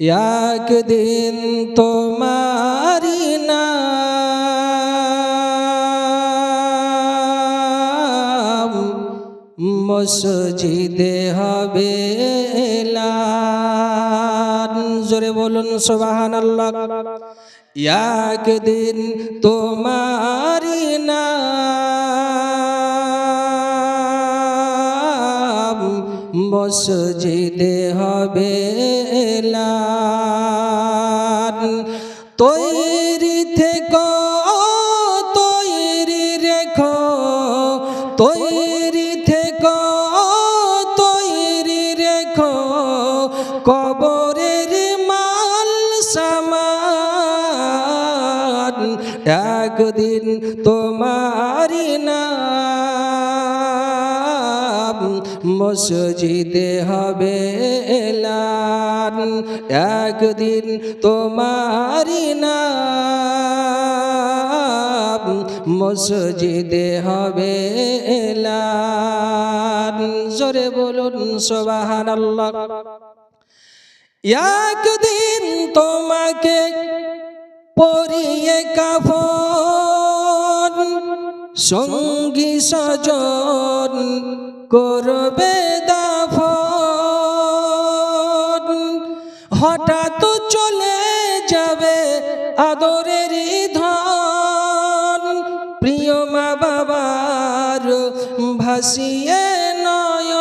একদিন তোমারি নাম মসজিদে হবে। জোরে বলুন সোবাহান আল্লাহ একদিন তোমারি মসজিদে হবে। তৈরি থেকে, তৈরি রেখো। তৈরি থেকে, তৈরি রেখো। কবরের মাল সামান। একদিন তোমারি নাম মসজিদে হবে এলান। একদিন তোমারি মসজিদে হবে এলান। জোরে বলুন সোবাহান একদিন তোমাকে পরিয়ে কাফন, সঙ্গী সজন করবে দাফন। হঠাৎ চলে যাবে আদরের ধন। প্রিয় মা বাবার ভাসিয়ে নয়ন।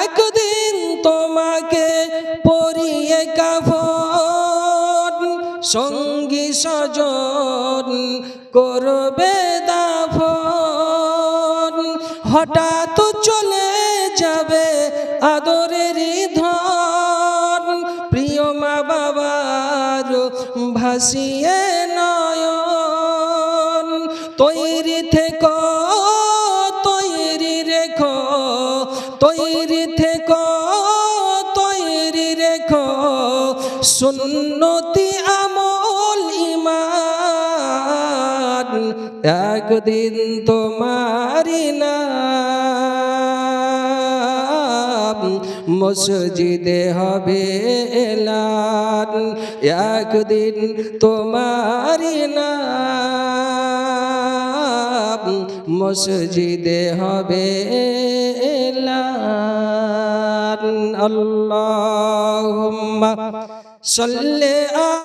একদিন তোমাকে পরিয়ে কাফন। সঙ্গী সজন করবে দাফন। হঠাৎ চলে যাবে আদরের ধন। প্রিয় মা বাবার ভাসিয়ে নয়ন। তৈরি থেকে, তৈরি রেখো, তৈরি থেকে, তৈরি রেখো। সুন্নতি আমল ইমান একদিন তোমারি নাম মসজিদে হবে এলান। একদিন তোমারি নাম মসজিদে হবে এলান। আল্লাহুম্মা সাল্লি